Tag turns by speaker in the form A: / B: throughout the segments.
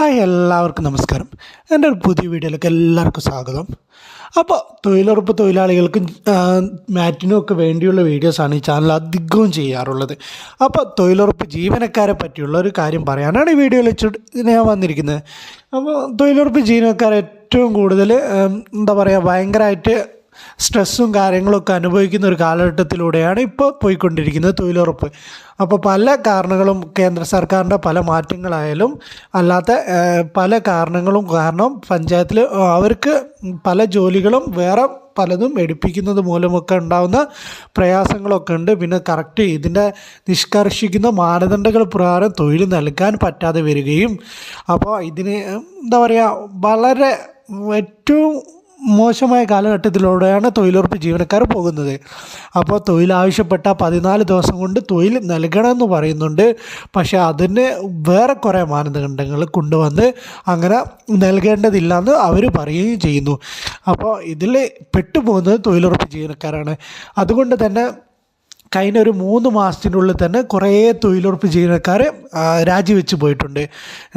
A: Hi എല്ലാവർക്കും നമസ്കാരം. എന്റെ ഒരു പുതിയ വീഡിയോയിലേക്ക് എല്ലാവർക്കും സ്വാഗതം. അപ്പോൾ തൊഴിലുറപ്പ് തൊഴിലാളികൾക്കും ആ, മാറ്റിനും ഒക്കെ വേണ്ടിയുള്ള വീഡിയോസാണ് ഈ ചാനൽ അധികവും ചെയ്യാറുള്ളത്. അപ്പോൾ തൊഴിലുറപ്പ് ജീവനക്കാരെ പറ്റിയുള്ള ഒരു കാര്യം പറയാനാണ് ഈ വീഡിയോയിൽ വെച്ചിട്ട് ഞാൻ വന്നിരിക്കുന്നത്. അപ്പോൾ തൊഴിലുറപ്പ് ജീവനക്കാർ ഏറ്റവും കൂടുതൽ എന്താ പറയുക ഭയങ്കരമായിട്ട് സ്ട്രെസ്സും കാര്യങ്ങളൊക്കെ അനുഭവിക്കുന്ന ഒരു കാലഘട്ടത്തിലൂടെയാണ് ഇപ്പോൾ പോയിക്കൊണ്ടിരിക്കുന്നത് തൊഴിലുറപ്പ്. അപ്പോൾ പല കാരണങ്ങളും കേന്ദ്ര സർക്കാരിന്റെ പല മാറ്റങ്ങളായാലും അല്ലാത്ത പല കാരണങ്ങളും കാരണം പഞ്ചായത്തിൽ അവർക്ക് പല ജോലികളും വേറെ പലതും എടുപ്പിക്കുന്നത് മൂലമൊക്കെ ഉണ്ടാകുന്ന പ്രയാസങ്ങളൊക്കെ ഉണ്ട്. പിന്നെ കറക്റ്റ് ഇതിന്റെ നിഷ്കർഷിക്കുന്ന മാനദണ്ഡങ്ങൾ പ്രകാരം തൊഴിൽ നൽകാൻ പറ്റാതെ വരികയും അപ്പോൾ ഇതിന് എന്താ പറയുക വളരെ ഏറ്റവും മോശമായ കാലഘട്ടത്തിലൂടെയാണ് തൊഴിലുറപ്പ് ജീവനക്കാർ പോകുന്നത്. അപ്പോൾ തൊഴിലാവശ്യപ്പെട്ട പതിനാല് ദിവസം കൊണ്ട് തൊഴിൽ നൽകണമെന്ന് പറയുന്നുണ്ട്. പക്ഷേ അതിന് വേറെ കുറേ മാനദണ്ഡങ്ങൾ കൊണ്ടുവന്ന് അങ്ങനെ നൽകേണ്ടതില്ലെന്ന് അവർ പറയുകയും ചെയ്യുന്നു. അപ്പോൾ ഇതിൽ പെട്ടുപോകുന്നത് തൊഴിലുറപ്പ് ജീവനക്കാരാണ്. അതുകൊണ്ട് തന്നെ കഴിഞ്ഞ ഒരു മൂന്ന് മാസത്തിനുള്ളിൽ തന്നെ കുറേ തൊഴിലുറപ്പ് ജീവനക്കാർ രാജിവെച്ച് പോയിട്ടുണ്ട്.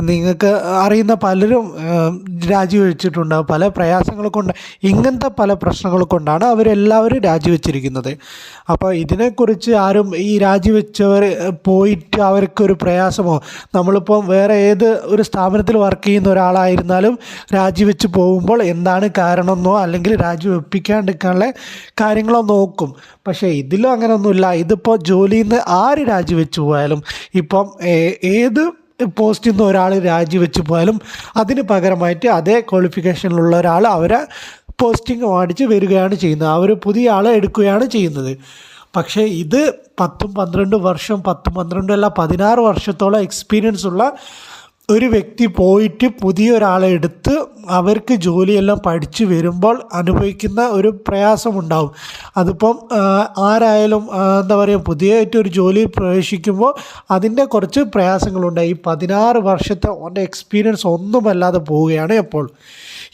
A: നിങ്ങൾക്ക് അറിയുന്ന പലരും രാജിവെച്ചിട്ടുണ്ട്. പല പ്രയാസങ്ങൾ കൊണ്ട് ഇങ്ങനത്തെ പല പ്രശ്നങ്ങൾ കൊണ്ടാണ് അവരെല്ലാവരും രാജിവെച്ചിരിക്കുന്നത്. അപ്പോൾ ഇതിനെക്കുറിച്ച് ആരും ഈ രാജിവെച്ചവർ പോയിട്ട് അവർക്കൊരു പ്രയാസമോ? നമ്മളിപ്പോൾ വേറെ ഏത് ഒരു സ്ഥാപനത്തിൽ വർക്ക് ചെയ്യുന്ന ഒരാളായിരുന്നാലും രാജിവെച്ച് പോകുമ്പോൾ എന്താണ് കാരണമെന്നോ അല്ലെങ്കിൽ രാജിവെപ്പിക്കാണ്ടിരിക്കാനുള്ള കാര്യങ്ങളോ നോക്കും. പക്ഷേ ഇതിലും അങ്ങനെയൊന്നുമില്ല ഇതിപ്പോൾ ജോലിയിൽ നിന്ന് ആര് രാജിവെച്ചു പോയാലും ഇപ്പം ഏത് പോസ്റ്റിൽ നിന്ന് ഒരാൾ രാജിവെച്ച് പോയാലും അതിന് പകരമായിട്ട് അതേ ക്വാളിഫിക്കേഷനിലുള്ള ഒരാൾ അവരെ പോസ്റ്റിംഗ് മേടിച്ച് വരികയാണ് ചെയ്യുന്നത്. അവർ പുതിയ ആളെ എടുക്കുകയാണ് ചെയ്യുന്നത്. പക്ഷേ ഇത് പത്തും പന്ത്രണ്ട് വർഷം പത്തും പന്ത്രണ്ടും അല്ല പതിനാറ് വർഷത്തോളം എക്സ്പീരിയൻസ് ഉള്ള ഒരു വ്യക്തി പോയിട്ട് പുതിയ ഒരാളെ എടുത്ത് അവർക്ക് ജോലിയെല്ലാം പഠിച്ചു വരുമ്പോൾ അനുഭവിക്കുന്ന ഒരു പ്രയാസമുണ്ടാവും. അതിപ്പം ആരായാലും എന്താ പറയുക പുതിയതായിട്ട് ഒരു ജോലി പ്രവേശിക്കുമ്പോൾ അതിന്റെ കുറച്ച് പ്രയാസങ്ങളുണ്ട്. ഈ പതിനാറ് വർഷത്തെ ഓന്റെ എക്സ്പീരിയൻസ് ഒന്നുമല്ലാതെ പോവുകയാണ് എപ്പോൾ.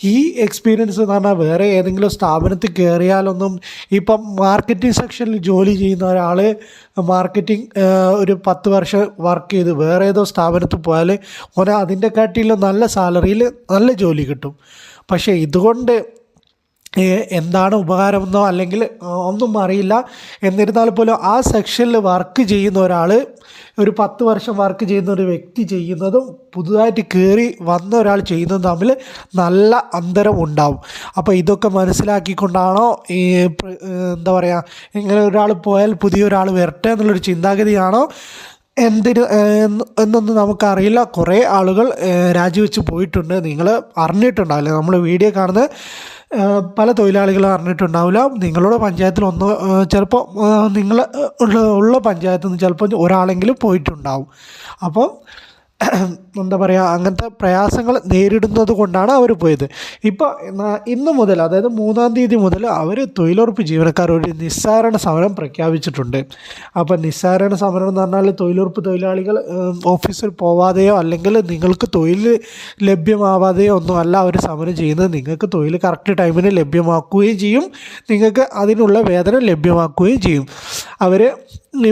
A: ഈ എക്സ്പീരിയൻസ് എന്ന് പറഞ്ഞാൽ വേറെ ഏതെങ്കിലും സ്ഥാപനത്തിൽ കയറിയാലൊന്നും ഇപ്പം മാർക്കറ്റിംഗ് സെക്ഷനിൽ ജോലി ചെയ്യുന്ന ഒരാൾ മാർക്കറ്റിംഗ് ഒരു പത്ത് വർഷം വർക്ക് ചെയ്ത് വേറെ ഏതോ സ്ഥാപനത്തിൽ പോയാൽ ഓന അതിന്റെ കാട്ടിലും നല്ല സാലറിയിൽ നല്ല ജോലി കിട്ടും. പക്ഷേ ഇതുകൊണ്ട് എന്താണ് ഉപകാരമെന്നോ അല്ലെങ്കിൽ ഒന്നും അറിയില്ല. എന്നിരുന്നാൽ പോലും ആ സെക്ഷനിൽ വർക്ക് ചെയ്യുന്ന ഒരാൾ ഒരു പത്ത് വർഷം വർക്ക് ചെയ്യുന്ന ഒരു വ്യക്തി ചെയ്യുന്നതും പുതുതായിട്ട് കയറി വന്ന ഒരാൾ ചെയ്യുന്നതും തമ്മിൽ നല്ല അന്തരം ഉണ്ടാവും. അപ്പോൾ ഇതൊക്കെ മനസ്സിലാക്കിക്കൊണ്ടാണോ ഈ എന്താ പറയുക ഇങ്ങനെ ഒരാൾ പോയാൽ പുതിയൊരാൾ വരട്ടെ എന്നുള്ളൊരു ചിന്താഗതിയാണോ? എന്തിന് എന്നൊന്നും നമുക്കറിയില്ല. കുറേ ആളുകൾ രാജിവെച്ച് പോയിട്ടുണ്ട്. നിങ്ങൾ അറിഞ്ഞിട്ടുണ്ടാവില്ല. നമ്മൾ വീഡിയോ കാണുന്ന പല തൊഴിലാളികളും അറിഞ്ഞിട്ടുണ്ടാവില്ല. നിങ്ങളുടെ പഞ്ചായത്തിൽ ഒന്ന് ചിലപ്പോൾ നിങ്ങൾ ഉള്ള പഞ്ചായത്തിൽ നിന്ന് ചിലപ്പോൾ ഒരാളെങ്കിലും പോയിട്ടുണ്ടാവും. അപ്പോൾ എന്താ പറയുക അങ്ങനത്തെ പ്രയാസങ്ങൾ നേരിടുന്നത് കൊണ്ടാണ് അവർ പോയത്. ഇപ്പോൾ ഇന്ന് മുതൽ അതായത് മൂന്നാം തീയതി മുതൽ അവർ തൊഴിലുറപ്പ് ജീവനക്കാർ ഒരു നിസ്സാരണ സമരം പ്രഖ്യാപിച്ചിട്ടുണ്ട്. അപ്പോൾ നിസ്സാരണ സമരം എന്ന് പറഞ്ഞാൽ തൊഴിലുറപ്പ് തൊഴിലാളികൾ ഓഫീസിൽ പോവാതെയോ അല്ലെങ്കിൽ നിങ്ങൾക്ക് തൊഴിൽ ലഭ്യമാവാതെയോ ഒന്നും അല്ല അവർ സമരം ചെയ്യുന്നത്. നിങ്ങൾക്ക് തൊഴിൽ കറക്റ്റ് ടൈമിന് ലഭ്യമാക്കുകയും ചെയ്യും. നിങ്ങൾക്ക് അതിനുള്ള വേതനം ലഭ്യമാക്കുകയും ചെയ്യും. അവർ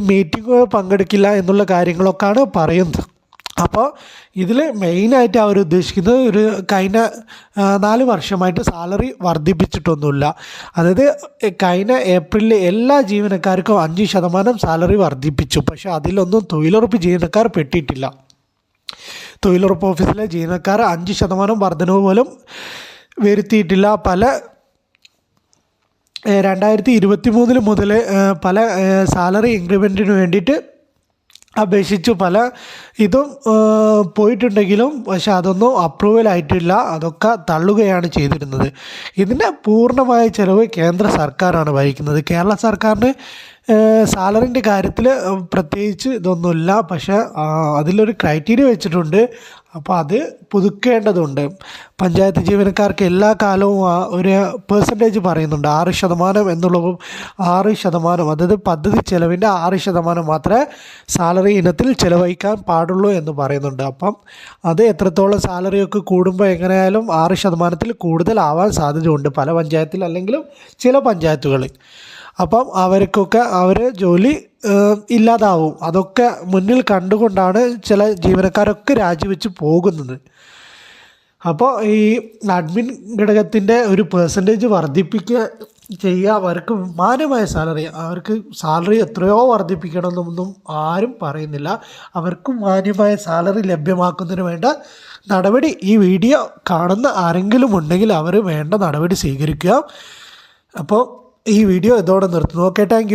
A: മീറ്റിംഗ് പങ്കെടുക്കില്ല എന്നുള്ള കാര്യങ്ങളൊക്കെയാണ് പറയുന്നത്. അപ്പോൾ ഇതിൽ മെയിനായിട്ട് അവർ ഉദ്ദേശിക്കുന്നത് ഒരു കഴിഞ്ഞ നാല് വർഷമായിട്ട് സാലറി വർദ്ധിപ്പിച്ചിട്ടൊന്നുമില്ല. അതായത് കഴിഞ്ഞ ഏപ്രിലിൽ എല്ലാ ജീവനക്കാർക്കും അഞ്ച് ശതമാനം സാലറി വർദ്ധിപ്പിച്ചു. പക്ഷേ അതിലൊന്നും തൊഴിലുറപ്പ് ജീവനക്കാർ പെട്ടിട്ടില്ല. തൊഴിലുറപ്പ് ഓഫീസിലെ ജീവനക്കാർ അഞ്ച് ശതമാനം വർധനവ് പോലും വരുത്തിയിട്ടില്ല. പല രണ്ടായിരത്തി ഇരുപത്തി മൂന്നിൽ മുതൽ പല സാലറി ഇൻക്രിമെന്റിന് വേണ്ടിയിട്ട് അപേക്ഷിച്ചു പല ഇതും പോയിട്ടുണ്ടെങ്കിലും പക്ഷെ അതൊന്നും അപ്രൂവൽ ആയിട്ടില്ല. അതൊക്കെ തള്ളുകയാണ് ചെയ്തിരുന്നത്. ഇതിന്റെ പൂർണമായ ചിലവ് കേന്ദ്ര സർക്കാരാണ് വഹിക്കുന്നത് കേരള സർക്കാരിന് സാലറിന്റെ കാര്യത്തിൽ പ്രത്യേകിച്ച് ഇതൊന്നുമില്ല. പക്ഷേ അതിലൊരു ക്രൈറ്റീരിയ വെച്ചിട്ടുണ്ട്. അപ്പോൾ അത് പുതുക്കേണ്ടതുണ്ട്. പഞ്ചായത്ത് ജീവനക്കാർക്ക് എല്ലാ കാലവും ഒരു പേഴ്സന്റേജ് പറയുന്നുണ്ട്. ആറ് ശതമാനം എന്നുള്ളതും ആറ് ശതമാനം അതായത് പദ്ധതി ചിലവിന്റെ ആറ് ശതമാനം മാത്രമേ സാലറി ഇനത്തിൽ ചിലവഴിക്കാൻ പാടുള്ളൂ എന്ന് പറയുന്നുണ്ട്. അപ്പം അത് എത്രത്തോളം സാലറിയൊക്കെ കൂടുമ്പോൾ എങ്ങനെയായാലും ആറ് ശതമാനത്തിൽ കൂടുതലാവാൻ സാധ്യതയുണ്ട് പല പഞ്ചായത്തിൽ അല്ലെങ്കിലും ചില പഞ്ചായത്തുകളിൽ. അപ്പം അവർക്കൊക്കെ അവർ ജോലി ഇല്ലാതാവും. അതൊക്കെ മുന്നിൽ കണ്ടുകൊണ്ടാണ് ചില ജീവനക്കാരൊക്കെ രാജിവെച്ച് പോകുന്നത്. അപ്പോൾ ഈ അഡ്മിൻ ഘടകത്തിന്റെ ഒരു പേഴ്സന്റേജ് വർദ്ധിപ്പിക്കുക ചെയ്യുക അവർക്ക് മാന്യമായ സാലറി അവർക്ക് സാലറി എത്രയോ വർദ്ധിപ്പിക്കണമെന്നൊന്നും ആരും പറയുന്നില്ല. അവർക്ക് മാന്യമായ സാലറി ലഭ്യമാക്കുന്നതിന് വേണ്ട നടപടി ഈ വീഡിയോ കാണുന്ന ആരെങ്കിലും ഉണ്ടെങ്കിൽ അവർ വേണ്ട നടപടി സ്വീകരിക്കുക. അപ്പോൾ ഈ വീഡിയോ ഇതോടെ നിർത്തുന്നു. Okay thank